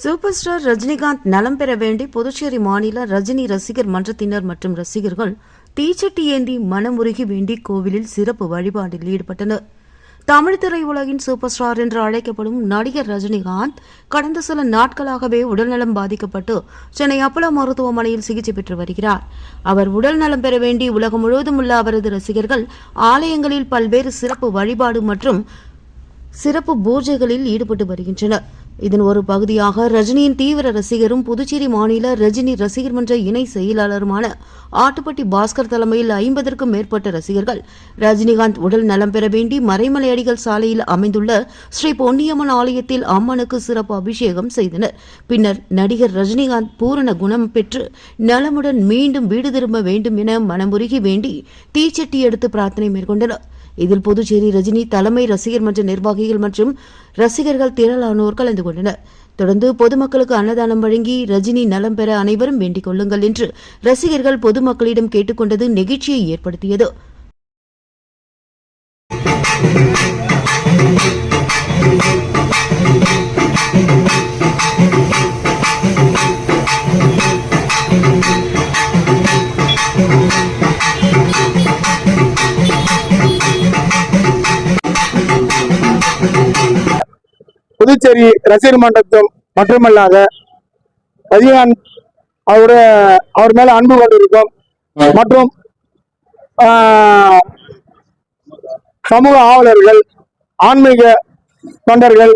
Super star Rajinikanth நலம் பெற வேண்டி புதுச்சேரி மாநில ரஜினி ரசிகர் மன்றத்தினர் மற்றும் ரசிகர்கள் தீச்சட்டி ஏந்தி மனமுருகி வேண்டி கோவிலில் சிறப்பு வழிபாட்டில் ஈடுபட்டனர். தமிழ் திரையுலகின் சூப்பர் ஸ்டார் என்று அழைக்கப்படும் நடிகர் ரஜினிகாந்த் கடந்த சில நாட்களாகவே உடல்நலம் பாதிக்கப்பட்டு சென்னை அப்பலோ மருத்துவமனையில் சிகிச்சை பெற்று வருகிறார். அவர் உடல் நலம் பெற வேண்டி உலகம் முழுவதும் உள்ள அவரது ரசிகர்கள் ஆலயங்களில் பல்வேறு சிறப்பு வழிபாடு மற்றும் சிறப்பு பூஜைகளில் ஈடுபட்டு வருகின்றனர். இதன் ஒரு பகுதியாக ரஜினியின் தீவிர ரசிகரும் புதுச்சேரி மாநில ரஜினி ரசிகர் மன்ற இணை செயலாளருமான ஆட்டுப்பட்டி பாஸ்கர் தலைமையில் ஐம்பதற்கும் மேற்பட்ட ரசிகர்கள் ரஜினிகாந்த் உடல் நலம் பெற வேண்டி மறைமலை அடிகள் சாலையில் அமைந்துள்ள ஸ்ரீ பொன்னியம்மன் ஆலயத்தில் அம்மனுக்கு சிறப்பு அபிஷேகம் செய்தனர். பின்னர் நடிகர் ரஜினிகாந்த் பூரண குணம் பெற்று நலமுடன் மீண்டும் வீடு திரும்ப வேண்டும் என மனமுருகி வேண்டி தீச்சட்டி எடுத்து பிரார்த்தனை மேற்கொண்டனர். இதில் புதுச்சேரி ரஜினி தலைமை ரசிகர் மன்ற நிர்வாகிகள் மற்றும் ரசிகர்கள் திரளானோர் கலந்து கொண்டனர் தொடர்ந்து பொதுமக்களுக்கு அன்னதானம் வழங்கி ரஜினி நலம் பெற அனைவரும் வேண்டிக் கொள்ளுங்கள் என்று ரசிகர்கள் பொதுமக்களிடம் கேட்டுக்கொண்டது நெகிழ்ச்சியை ஏற்படுத்தியது. புதுச்சேரி ரசிகர் மன்றத்தும் மட்டுமல்லாத ரஜினிகாந்த் அவர அவர் மேல அன்பு கொண்டிருக்கும். மற்றும் சமூக ஆவலர்கள் ஆன்மீக தொண்டர்கள்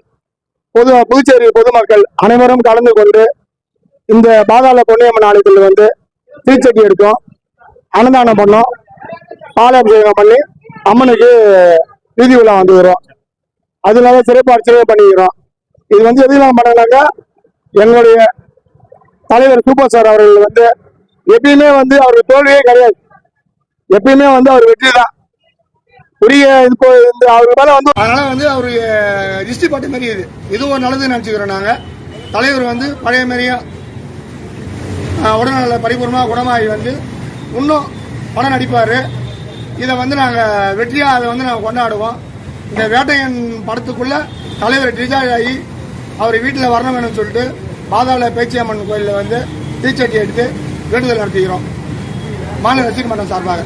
பொது புதுச்சேரி பொதுமக்கள் அனைவரும் கலந்து கொண்டு இந்த பாதாள பொன்னியம்மன் ஆலயத்தில் வந்து தீச்சட்டி எடுத்தோம். அன்னதானம் பண்ணோம். பாலாபிஷேகம் பண்ணி அம்மனுக்கு வீதி உலா வந்துக்கிறோம் அது இல்லாத சிறப்பு அர்ச்சனை பண்ணிக்கிறோம். இது வந்து எதுலாம் பண்ணலாக்கா எங்களுடைய தலைவர் சூப்பர் சார் அவர்கள் வந்து எப்பயுமே வந்து அவருக்கு தோல்வியே கிடையாது. எப்பயுமே வந்து அவர் வெற்றி தான் பெரிய இப்போ இந்த அவர் மேல வந்து அதனால வந்து அவருடைய ரிஸ்டி பாட்டு மாதிரி இது. இதுவும் நல்லதுன்னு நினச்சிக்கிறோம் நாங்க. தலைவர் வந்து பழைய மாதிரியா உடல்நல பரிபூர்ணமாக குணமாகி வந்து இன்னும் படம் நடிப்பார் இதை வந்து நாங்கள் வெற்றியாக அதை வந்து நாங்கள் கொண்டாடுவோம். இந்த வேட்டையன் படத்துக்குள்ளே தலைவர் டிஜாய் ஆகி அவர் வீட்டில் வரணும் வேணும்னு சொல்லிட்டு பாதாள பேச்சியம்மன் கோயிலில் வந்து தீச்சட்டி எடுத்து வேண்டுதல் நடத்திக்கிறோம் மாநில ரசிகர் மன்றம் சார்பாக.